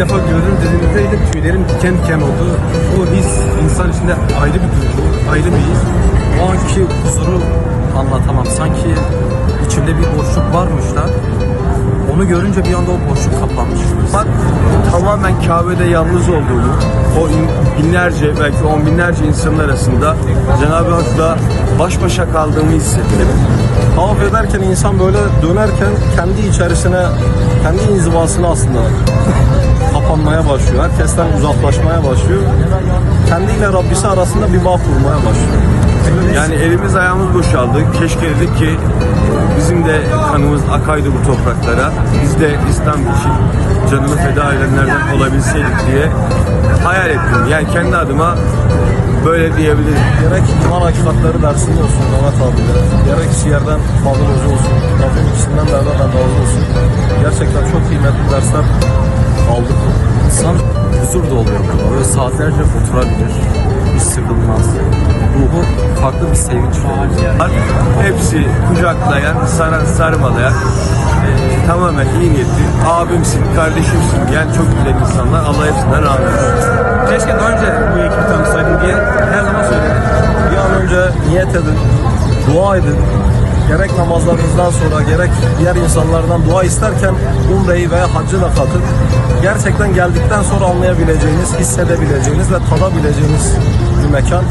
defa gördüm dediğimizde de tüylerim diken diken oldu. O his insan içinde ayrı bir duygu, ayrı bir his. O anki huzuru anlatamam. Sanki içimde bir boşluk varmış da onu görünce bir anda o boşluk kapanmış. Bak tamamen Kabe'de yalnız olduğumu, o in- binlerce belki on binlerce insanın arasında Cenab-ı Hak'la baş başa kaldığımı hissettim. Tavaf ederken insan böyle dönerken kendi içerisine, kendi inzivasına aslında kapanmaya başlıyor. Herkesten uzaklaşmaya başlıyor. Kendiyle Rabbisi arasında bir bağ kurmaya başlıyor. Yani elimiz ayağımız boşaldı. Keşke dedik ki bizim de kanımız akaydı bu topraklara. Biz de İslam için canını feda edenlerden olabilseydik diye hayal ettim. Yani kendi adıma böyle diyebilirim. Gerek iman hakikatleri dersinde olsun Mehmet abi. Gerek yerden Fadıl Hoca olsun. Rabbim ikisinden de Allah razı olsun. Huzur doluyor burada. Böyle saatlerce oturabilir. Hiç sıkılmaz. Ruhu farklı bir sevinç verir. Hepsi kucaklayan, saran, sarmalayan, e, tamamen iyi niyetli, abimsin, kardeşimsin diyen çok güzel insanlar. Allah hepsinden razı olsun. Keşke daha önce bu ekibi tanısaydım diye her zaman söyledim. Bir an önce niyet edin, dua edin. Gerek namazlarınızdan sonra gerek diğer insanlardan dua isterken umreyi veya haccı da katın. Gerçekten geldikten sonra anlayabileceğiniz, hissedebileceğiniz ve tadabileceğiniz bir mekan.